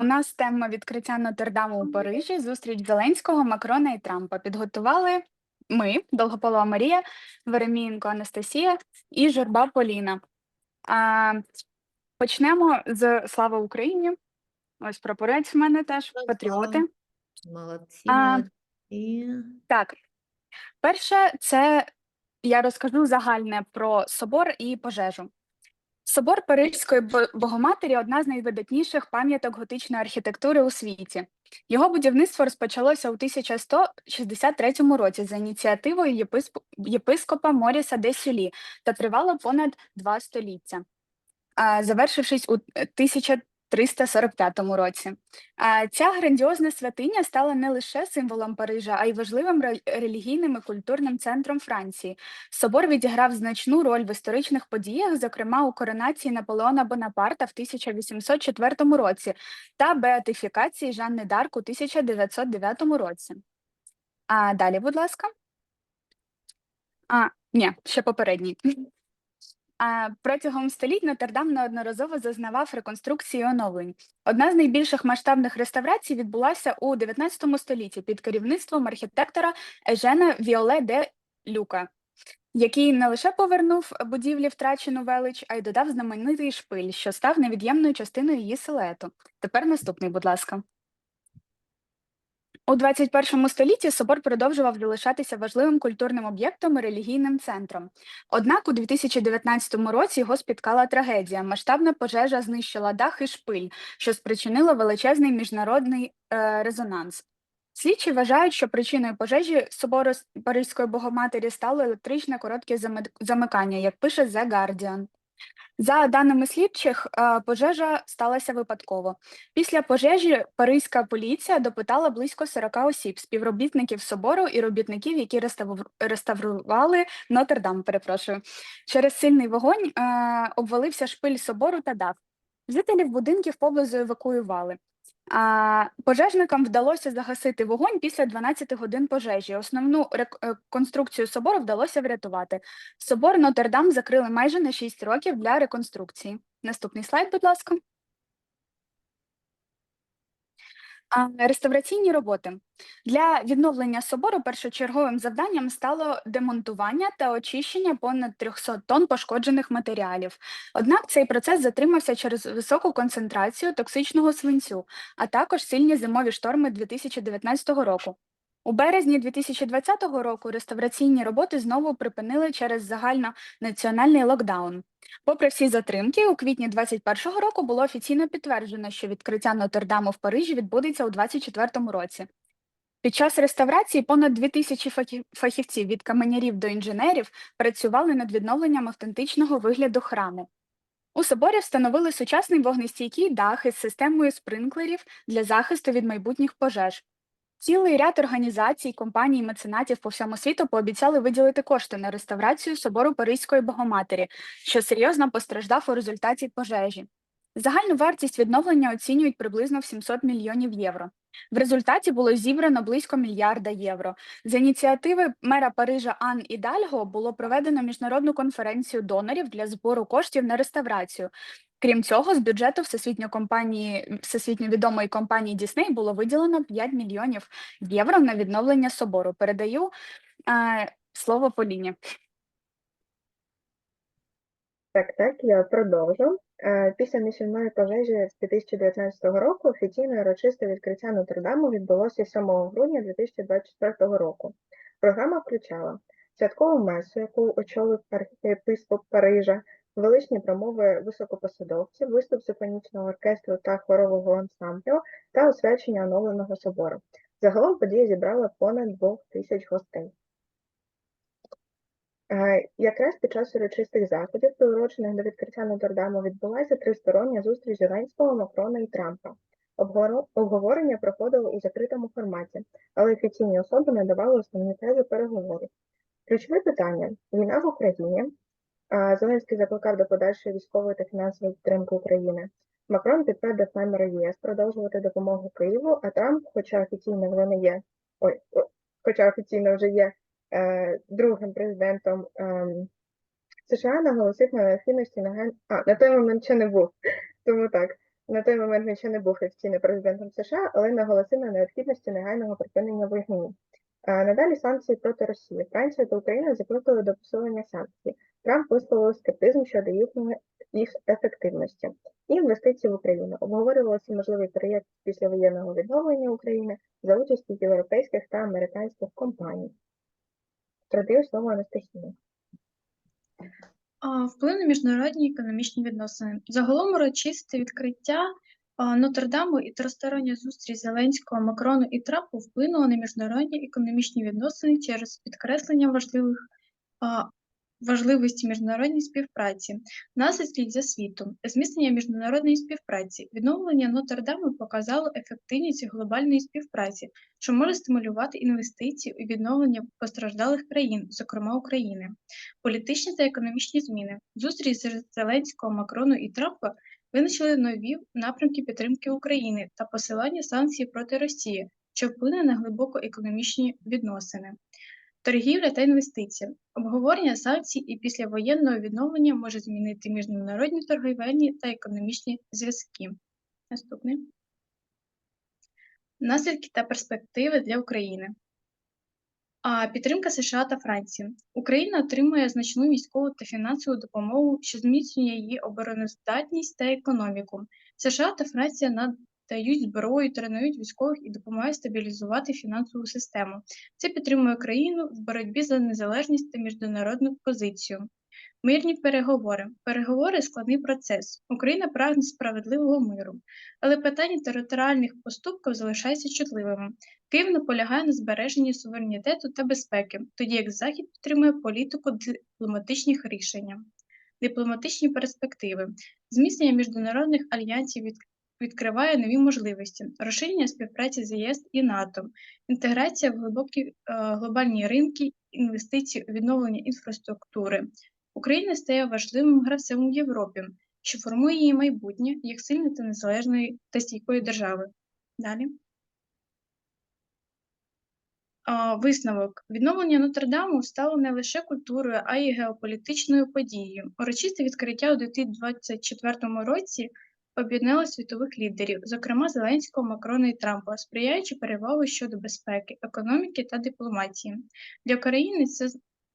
У нас тема відкриття Нотр-Даму у Парижі, зустріч Зеленського, Макрона і Трампа. Підготували ми, Долгополова Марія, Веремієнко Анастасія і Журба Поліна. А, почнемо з Слава Україні. Ось прапорець в мене теж, патріоти. Молодці, А, молодці. Так, перше, це я розкажу загальне про собор і пожежу. Собор Парижської Богоматері одна з найвидатніших пам'яток готичної архітектури у світі. Його будівництво розпочалося у 1163 році за ініціативою єпископа Моріса де Сюлі та тривало понад два століття, завершившись у 1345 році. А, Ця грандіозна святиня стала не лише символом Парижа, а й важливим релігійним і культурним центром Франції. Собор відіграв значну роль в історичних подіях, зокрема у коронації Наполеона Бонапарта в 1804 році та беатифікації Жанни Дарк у 1909 році. А далі, будь ласка. А, ні, ще попередній. Протягом століть Нотр-Дам неодноразово зазнавав реконструкції і оновлень. Одна з найбільших масштабних реставрацій відбулася у 19 столітті під керівництвом архітектора Ежена Віоле де Люка, який не лише повернув будівлі втрачену велич, а й додав знаменитий шпиль, що став невід'ємною частиною її силуету. Тепер наступний, будь ласка. У 21 столітті собор продовжував залишатися важливим культурним об'єктом і релігійним центром. Однак у 2019 році його спіткала трагедія. Масштабна пожежа знищила дах і шпиль, що спричинило величезний міжнародний е, резонанс. Слідчі вважають, що причиною пожежі собору Паризької Богоматері стало електричне коротке замикання, як пише The Guardian. За даними слідчих, е, пожежа сталася випадково. Після пожежі паризька поліція допитала близько 40 осіб, співробітників собору і робітників, які реставр- реставрували Нотр-Дам, перепрошую. Через сильний вогонь е, обвалився шпиль собору та дах. Жителів будинків поблизу евакуювали. Пожежникам вдалося загасити вогонь після 12 годин пожежі. Основну рек- е, собору вдалося врятувати. Собор Нотр-Дам закрили майже на 6 років для реконструкції. Наступний слайд, будь ласка. А, Реставраційні роботи для відновлення собору першочерговим завданням стало демонтування та очищення понад 300 тонн пошкоджених матеріалів. Однак цей процес затримався через високу концентрацію токсичного свинцю, а також сильні зимові шторми 2019 року. У березні 2020 року реставраційні роботи знову припинили через загальнонаціональний локдаун. Попри всі затримки, у квітні 2021 року було офіційно підтверджено, що відкриття Нотр-Даму в Парижі відбудеться у 2024 році. Під час реставрації понад 2000 фахі- фахівців від каменярів до інженерів працювали над відновленням автентичного вигляду храму. У соборі встановили сучасний вогнестійкий дах із системою спринклерів для захисту від майбутніх пожеж. Цілий ряд організацій, компаній, меценатів по всьому світу пообіцяли виділити кошти на реставрацію собору Паризької Богоматері, що серйозно постраждав у результаті пожежі. Загальну вартість відновлення оцінюють приблизно в 700 мільйонів євро. В результаті було зібрано близько мільярда євро. За ініціативи мера Парижа Ан Ідальго було проведено міжнародну конференцію донорів для збору коштів на реставрацію. Крім цього, з бюджету всесвітньо компанії всесвітньо відомої компанії Disney було виділено 5 мільйонів євро на відновлення собору. Передаю е, слово Поліні. Так, так, я продовжу. Е, Після місільної пожежі з 2019 року офіційне урочисте відкриття Нотр-Даму відбулося 7 грудня 2024 року. Програма включала святкову месу, яку очолив архієпископ Парижа, величні промови високопосадовців, виступ симфонічного оркестру та хорового ансамблю та освячення оновленого собору. Загалом подія зібрала понад двох тисяч гостей. Е, Якраз під час урочистих заходів, приурочених до відкриття Нотр-Даму, відбулася тристороння зустріч Зеленського, Макрона і Трампа. Обговорення проходило у закритому форматі, але офіційні особи надавали основні тези переговорів. Ключове питання війна в Україні. Зеленський закликав до подальшої військової та фінансової підтримки України. Макрон підтвердив наміри ЄС продовжувати допомогу Києву, а Трамп, хоча офіційно не є, ой, хоча офіційно вже є е, другим президентом ем, США, наголосив на необхідності наген... а, на той момент ще не був, тому так, На той момент він ще не був офіційним президентом США, але наголосив на необхідності негайного припинення вогню. А Надалі санкції проти Росії. Франція та Україна закликали до посилення санкцій. Трамп висловив скептизм щодо їхньої їх ефективності. І інвестиції в Україну. Обговорювалося можливий проєкт післявоєнного відновлення України за участі європейських та американських компаній. Передаю слово Анастасії. Вплив на міжнародні економічні відносини. Загалом урочисте відкриття Нотр-Даму і тристороння зустріч Зеленського, Макрону і Трампу вплинуло на міжнародні економічні відносини через підкреслення важливих важливості міжнародної співпраці, наслідки для світу, зміцнення міжнародної співпраці. Відновлення Нотр-Даму показало ефективність глобальної співпраці, що може стимулювати інвестиції у відновлення постраждалих країн, зокрема України. Політичні та економічні зміни. Зустріч з Зеленського, Макрону і Трампа визначили нові напрямки підтримки України та посилання санкцій проти Росії, що вплине на глибоко економічні відносини. Торгівля та інвестиції. Обговорення санкцій і післявоєнного відновлення може змінити міжнародні торговельні та економічні зв'язки. Наступний. Наслідки та перспективи для України. А підтримка США та Франції. Україна отримує значну військову та фінансову допомогу, що зміцнює її обороноздатність та економіку. США та Франція надають зброю, тренують військових і допомагають стабілізувати фінансову систему. Це підтримує країну в боротьбі за незалежність та міжнародну позицію. Мирні переговори. Переговори складний процес. Україна прагне справедливого миру, але питання територіальних поступків залишається чутливими. Київ наполягає на збереженні суверенітету та безпеки, тоді як Захід підтримує політику дипломатичних рішень. Дипломатичні перспективи. Зміцнення міжнародних альянсів від- відкриває нові можливості, розширення співпраці з ЄС і НАТО, інтеграція в глибокі е, глобальні ринки, інвестиції у відновлення інфраструктури. Україна стає важливим гравцем у Європі, що формує її майбутнє як сильної та незалежної та стійкої держави. Далі. Висновок. Відновлення Нотр-Даму стало не лише культурою, а й геополітичною подією. Урочисте відкриття у 2024 році об'єднало світових лідерів, зокрема Зеленського, Макрона і Трампа, сприяючи перевагу щодо безпеки, економіки та дипломатії. Для України це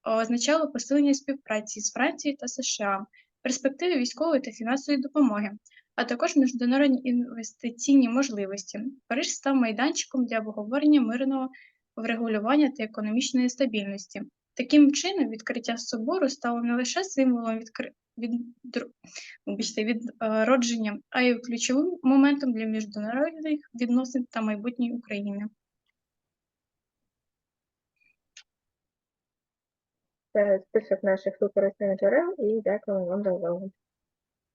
означало посилення співпраці з Францією та США, перспективи військової та фінансової допомоги, а також міжнародні інвестиційні можливості. Париж став майданчиком для обговорення мирного врегулювання та економічної стабільності. Таким чином, відкриття собору стало не лише символом відкри... від... вибачте, відродження, а й ключовим моментом для міжнародних відносин та майбутньої України. Це список наших використаних джерел і дякую вам за увагу.